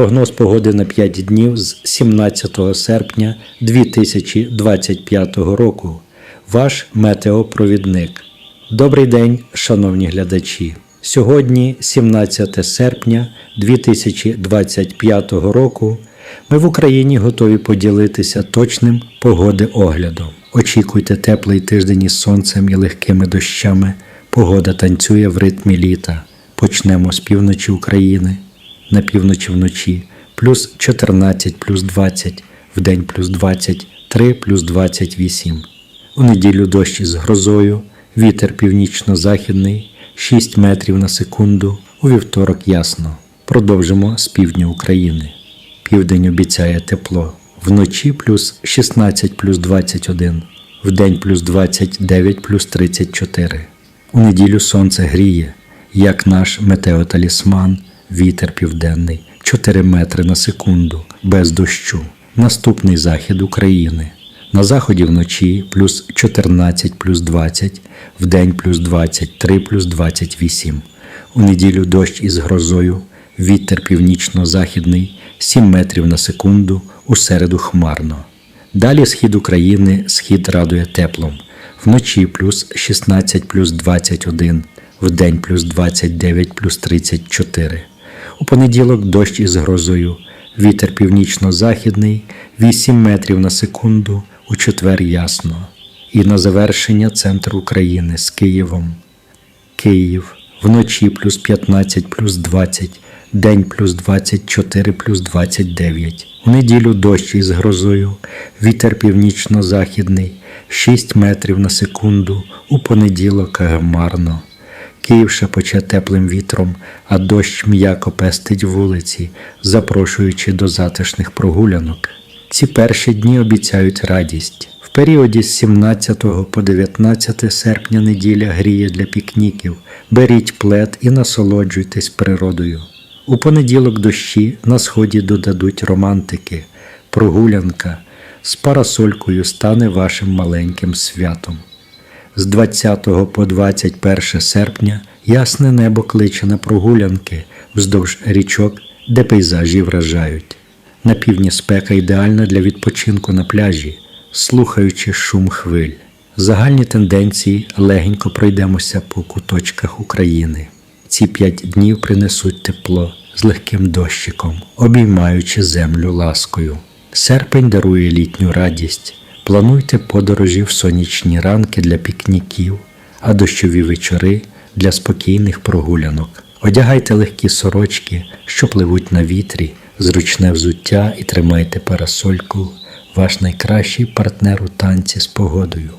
Прогноз погоди на 5 днів з 17 серпня 2025 року. Ваш метеопровідник. Добрий день, шановні глядачі. Сьогодні, 17 серпня 2025 року, ми в Україні готові поділитися точним погоди-оглядом. Очікуйте теплий тиждень із сонцем і легкими дощами. Погода танцює в ритмі літа. Почнемо з півночі України. На півночі вночі плюс 14 плюс 20, вдень плюс 23 плюс 28. У неділю дощ із грозою, вітер північно-західний 6 метрів на секунду, у вівторок ясно. Продовжимо з півдня України. Південь обіцяє тепло. Вночі плюс 16 плюс 21, вдень плюс 29 плюс 34. У неділю сонце гріє, як наш метеоталісман, вітер південний 4 метри на секунду, без дощу. Наступний захід України. На заході вночі плюс 14 плюс 20, вдень плюс 23 плюс 28. У неділю дощ із грозою, вітер північно-західний 7 метрів на секунду, у середу хмарно. Далі схід України, схід радує теплом. Вночі плюс 16 плюс 21, вдень плюс 29 плюс 34. У понеділок дощ із грозою, вітер північно-західний 8 метрів на секунду, у четвер ясно. І на завершення центр України з Києвом. Київ вночі плюс 15 плюс 20, день плюс 24 плюс 29. У неділю дощ із грозою, вітер північно-західний 6 метрів на секунду, у понеділок гамарно. Київ шепоче теплим вітром, а дощ м'яко пестить вулиці, запрошуючи до затишних прогулянок. Ці перші дні обіцяють радість. В періоді з 17 по 19 серпня неділя гріє для пікніків. Беріть плед і насолоджуйтесь природою. У понеділок дощі на сході додадуть романтики, прогулянка з парасолькою стане вашим маленьким святом. З 20 по 21 серпня ясне небо кличе на прогулянки вздовж річок, де пейзажі вражають. На півдні спека ідеальна для відпочинку на пляжі, слухаючи шум хвиль. Загальні тенденції легенько пройдемося по куточках України. Ці п'ять днів принесуть тепло з легким дощиком, обіймаючи землю ласкою. Серпень дарує літню радість. Плануйте подорожі в сонячні ранки для пікніків, а дощові вечори для спокійних прогулянок. Одягайте легкі сорочки, що пливуть на вітрі, зручне взуття і тримайте парасольку, ваш найкращий партнер у танці з погодою.